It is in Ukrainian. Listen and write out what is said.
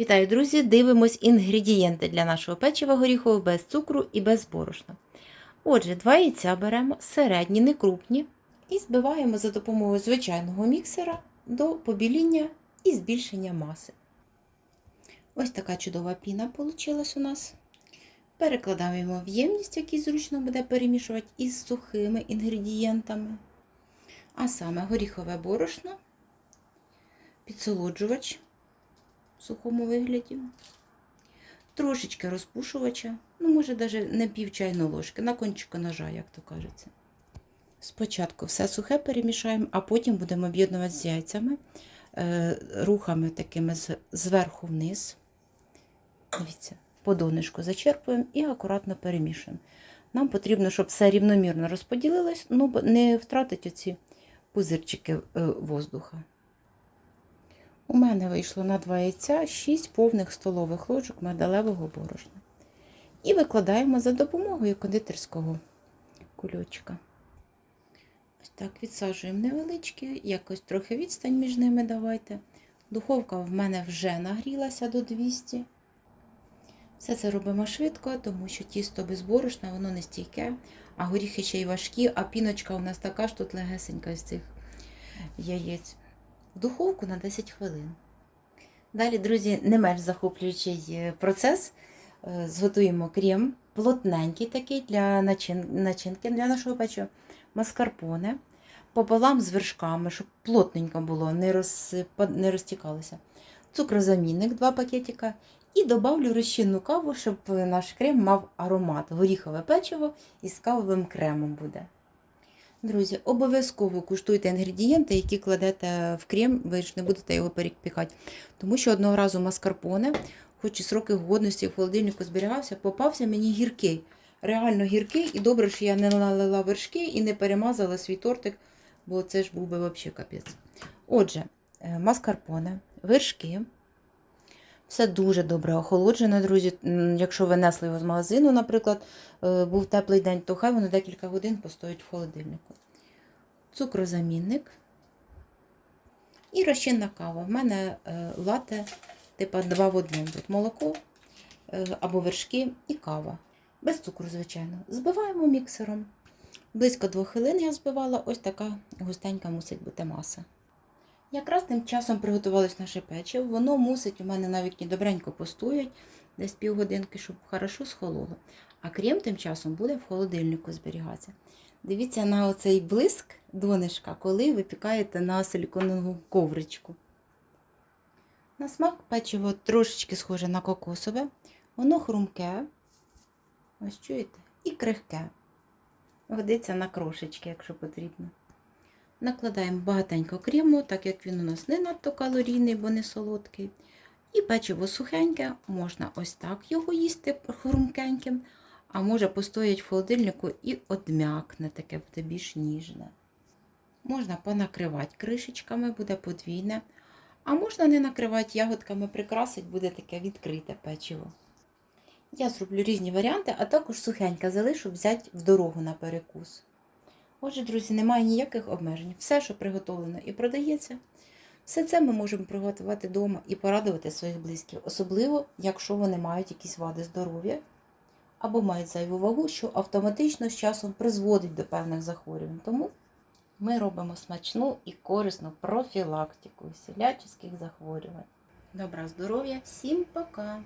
Вітаю, друзі! Дивимось інгредієнти для нашого печива горіхового без цукру і без борошна. Отже, два яйця беремо середні, не крупні, і збиваємо за допомогою звичайного міксера до побіління і збільшення маси. Ось така чудова піна вийшла у нас. Перекладаємо в ємність, який зручно буде перемішувати із сухими інгредієнтами. А саме горіхове борошно, підсолоджувач сухому вигляді, трошечки розпушувача, ну, може, навіть не пів чайної ложки, на кончику ножа, як то кажеться. Спочатку все сухе перемішаємо, а потім будемо об'єднувати з яйцями, е, рухами такими зверху вниз. Дивіться, по донишку зачерпуємо і акуратно перемішуємо. Нам потрібно, щоб все рівномірно розподілилось, ну не втратити оці пузирчики е, воздуха. У мене вийшло на 2 яйця 6 повних столових ложок медалевого борошна. І викладаємо за допомогою кондитерського кульочка. Ось так відсаджуємо невеличкі, якось трохи відстань між ними давайте. Духовка в мене вже нагрілася до 200. Все це робимо швидко, тому що тісто без борошна, воно не стійке, а горіхи ще й важкі, а піночка у нас така ж тут легесенька з цих яєць. Духовку на 10 хвилин. Далі, друзі, не менш захоплюючий е, процес. Е, Зготуємо крем, плотненький такий для начин... начинки для нашого печива, маскарпоне, пополам з вершками, щоб плотненько було, не, розсипа... не розтікалося. Цукрозамінник 2 пакетика. І добавлю розчинну каву, щоб наш крем мав аромат. Горіхове печиво із кавовим кремом буде. Друзі, обов'язково куштуйте інгредієнти, які кладете в крем, ви ж не будете його перепікати. Тому що одного разу маскарпоне, хоч і сроки годності в холодильнику зберігався, попався мені гіркий. Реально гіркий, і добре, що я не налила вершки і не перемазала свій тортик, бо це ж був би взагалі капець. Отже, е, маскарпоне, вершки. Все дуже добре охолоджене, друзі. Якщо ви несли його з магазину, наприклад, е, був теплий день, то хай воно декілька годин постоїть в холодильнику. Цукрозамінник і розчинна кава. В мене е, лате, типа 2 в 1. Тут молоко е, або вершки і кава. Без цукру, звичайно. Збиваємо міксером. Близько 2 хвилин я збивала, ось така густенька мусить бути маса. Якраз тим часом приготувалось наше печиво. Воно мусить у мене навіть і добренько постоять, десь півгодинки, щоб хорошо схололо. А крем тим часом буде в холодильнику зберігатися. Дивіться на оцей блиск донишка, коли випікаєте на силіконову ковричку. На смак печиво трошечки схоже на кокосове, воно хрумке, ось чуєте, і крихке. Годиться на крошечки, якщо потрібно. Накладаємо багатенько крему, так як він у нас не надто калорійний, бо не солодкий. І печиво сухеньке, можна ось так його їсти хрумкеньким, а може постоять в холодильнику і одм'якне, таке буде більш ніжне. Можна понакривати кришечками, буде подвійне. А можна не накривати ягодками, прикрасить, буде таке відкрите печиво. Я зроблю різні варіанти, а також сухеньке залишу взяти в дорогу на перекус. Отже, друзі, немає ніяких обмежень. Все, що приготовлено і продається, все це ми можемо приготувати вдома і порадувати своїх близьких, особливо, якщо вони мають якісь вади здоров'я або мають зайву вагу, що автоматично з часом призводить до певних захворювань. Тому ми робимо смачну і корисну профілактику всіляческих захворювань. Добра здоров'я, всім пока!